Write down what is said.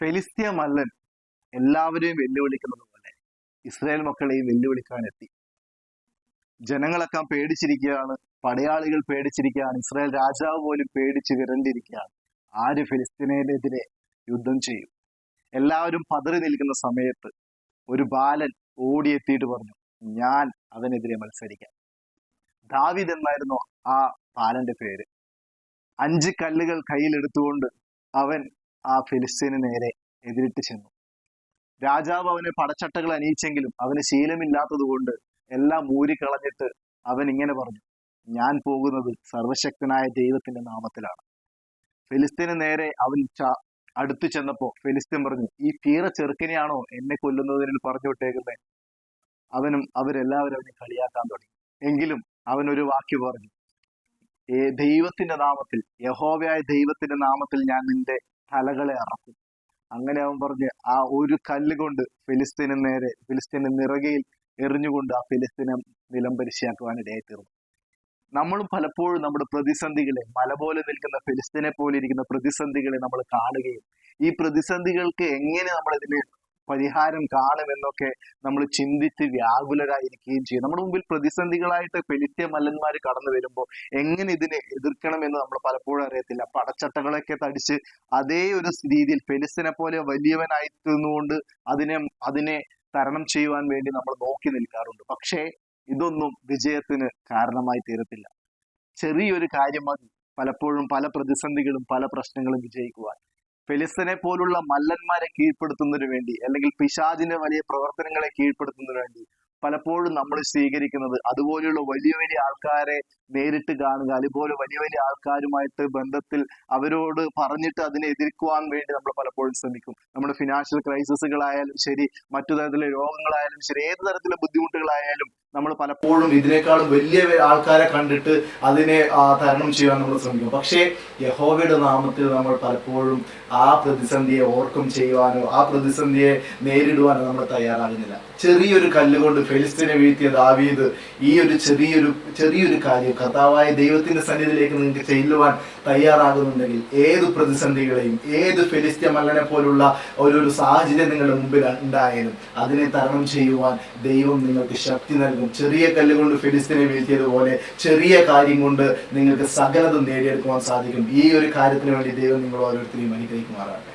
ഫെലിസ്തീയ മല്ലൻ എല്ലാവരെയും വെല്ലുവിളിക്കുന്നത് പോലെ ഇസ്രായേൽ മക്കളെയും വെല്ലുവിളിക്കാൻ എത്തി ജനങ്ങളൊക്കെ പേടിച്ചിരിക്കുകയാണ്. പടയാളികൾ പേടിച്ചിരിക്കുകയാണ്. ഇസ്രായേൽ രാജാവ് പോലും പേടിച്ച് വിരണ്ടിരിക്കുകയാണ് ആര് ഫിലിസ്തീനെതിരെ യുദ്ധം ചെയ്യും? എല്ലാവരും പതറി നിൽക്കുന്ന സമയത്ത് ഒരു ബാലൻ ഓടിയെത്തിയിട്ട് പറഞ്ഞു ഞാൻ അവനെതിരെ മത്സരിക്കാം. ദാവിദ് എന്നായിരുന്നു ആ ബാലന്റെ പേര്. അഞ്ച് കല്ലുകൾ കയ്യിലെടുത്തുകൊണ്ട് അവൻ ആ ഫിലിസ്തീന് നേരെ എതിരിട്ട് ചെന്നു. രാജാവ് അവനെ പടച്ചട്ടകൾ അണിയിച്ചെങ്കിലും അവന് ശീലമില്ലാത്തത് കൊണ്ട് എല്ലാം ഊരിക്കളഞ്ഞിട്ട് അവൻ ഇങ്ങനെ പറഞ്ഞു ഞാൻ പോകുന്നത് സർവശക്തനായ ദൈവത്തിന്റെ നാമത്തിലാണ്. ഫിലിസ്തീന് നേരെ അവൻ അടുത്തു ചെന്നപ്പോ ഫിലിസ്തീൻ പറഞ്ഞു ഈ തീരെ ചെറുക്കനെയാണോ എന്നെ കൊല്ലുന്നതിന് പറഞ്ഞു വിട്ടേക്കുന്നത് അവനും അവരെല്ലാവരും അവനെ കളിയാക്കാൻ തുടങ്ങി. എങ്കിലും അവൻ ഒരു വാക്യം പറഞ്ഞു ദൈവത്തിന്റെ നാമത്തിൽ യഹോവയായ ദൈവത്തിന്റെ നാമത്തിൽ ഞാൻ നിന്റെ തലകളെ അറക്കും. അങ്ങനെ അവൻ പറഞ്ഞ് ആ ഒരു കല്ല് കൊണ്ട് ഫിലിസ്തീന് നേരെ ഫിലിസ്തീന് നിറകയിൽ എറിഞ്ഞുകൊണ്ട് ആ ഫിലിസ്തീനെ നിലംപരിശയാക്കുവാൻ ഇടയായി തീർന്നു നമ്മളും പലപ്പോഴും നമ്മുടെ പ്രതിസന്ധികളെ മല പോലെ നിൽക്കുന്ന ഫിലിസ്തീനെ പോലെ ഇരിക്കുന്ന പ്രതിസന്ധികളെ നമ്മൾ കാണുകയും ഈ പ്രതിസന്ധികൾക്ക് എങ്ങനെ നമ്മൾ ഇതിന് പരിഹാരം കാണുമെന്നൊക്കെ നമ്മൾ ചിന്തിച്ച് വ്യാകുലരായിരിക്കുകയും ചെയ്യും. നമ്മുടെ മുമ്പിൽ പ്രതിസന്ധികളായിട്ട് പെലിറ്റിയ മല്ലന്മാർ കടന്നു വരുമ്പോൾ എങ്ങനെ ഇതിനെ എതിർക്കണം എന്ന് നമ്മൾ പലപ്പോഴും അറിയത്തില്ല. പടച്ചട്ടകളൊക്കെ തടിച്ച് അതേ ഒരു രീതിയിൽ പെലിസിനെ പോലെ വലിയവനായി അതിനെ അതിനെ തരണം ചെയ്യുവാൻ വേണ്ടി നമ്മൾ നോക്കി നിൽക്കാറുണ്ട്. പക്ഷേ ഇതൊന്നും വിജയത്തിന് കാരണമായി തീരത്തില്ല. ചെറിയൊരു കാര്യം മതി. പലപ്പോഴും പല പ്രതിസന്ധികളും പല പ്രശ്നങ്ങളും വിജയിക്കുവാൻ. ഫെലിസ്തനെ പോലുള്ള മല്ലന്മാരെ കീഴ്പ്പെടുത്തുന്നതിനു വേണ്ടി അല്ലെങ്കിൽ പിശാചിന്റെ വലിയ പ്രവർത്തനങ്ങളെ കീഴ്പ്പെടുത്തുന്നതിനു വേണ്ടി പലപ്പോഴും നമ്മൾ സ്വീകരിക്കുന്നത് അതുപോലെയുള്ള വലിയ വലിയ ആൾക്കാരെ നേരിട്ട് കാണുക അതുപോലെ വലിയ വലിയ ആൾക്കാരുമായിട്ട് ബന്ധത്തിൽ അവരോട് പറഞ്ഞിട്ട് അതിനെ എതിർക്കുവാൻ വേണ്ടി നമ്മൾ പലപ്പോഴും ശ്രമിക്കും. നമ്മുടെ ഫിനാൻഷ്യൽ ക്രൈസിസുകളായാലും ശരി മറ്റു തരത്തിലെ രോഗങ്ങളായാലും ശരി ഏത് തരത്തിലെ ബുദ്ധിമുട്ടുകളായാലും നമ്മൾ പലപ്പോഴും ഇതിനേക്കാളും വലിയ ആൾക്കാരെ കണ്ടിട്ട് അതിനെ തരണം ചെയ്യാൻ നമ്മൾ ശ്രമിക്കും. പക്ഷേ യഹോവയുടെ നാമത്തിൽ നമ്മൾ പലപ്പോഴും ആ പ്രതിസന്ധിയെ ഓർക്കും ചെയ്യുവാനോ ആ പ്രതിസന്ധിയെ നേരിടുവാനോ നമ്മൾ തയ്യാറാകുന്നില്ല. ചെറിയൊരു കല്ലുകൊണ്ട് ഫെലിസ്തീനെ വീഴ്ത്തിയ ദാവീദ് ഈ ഒരു ചെറിയൊരു ചെറിയൊരു കാര്യം കർത്താവായ ദൈവത്തിന്റെ സന്നിധിയിലേക്ക് നിങ്ങൾക്ക് ചെല്ലുവാൻ തയ്യാറാകുന്നുണ്ടെങ്കിൽ ഏത് പ്രതിസന്ധികളെയും ഏത് ഫെലിസ്ത്യ മല്ലനെ പോലുള്ള ഒരു സാഹചര്യം നിങ്ങളുടെ മുമ്പിൽ ഉണ്ടായാലും അതിനെ തരണം ചെയ്യുവാൻ ദൈവം നിങ്ങൾക്ക് ശക്തി നൽകും. ചെറിയ കല്ലുകൊണ്ട് ഫിലിസ്തീനെ വീഴ്ത്തിയതുപോലെ ചെറിയ കാര്യം കൊണ്ട് നിങ്ങൾക്ക് സകലതും നേടിയെടുക്കുവാൻ സാധിക്കും. ഈ ഒരു കാര്യത്തിന് വേണ്ടി ദൈവം നിങ്ങൾ ഓരോരുത്തരെയും അനുഗ്രഹിക്കുമാറാകട്ടെ.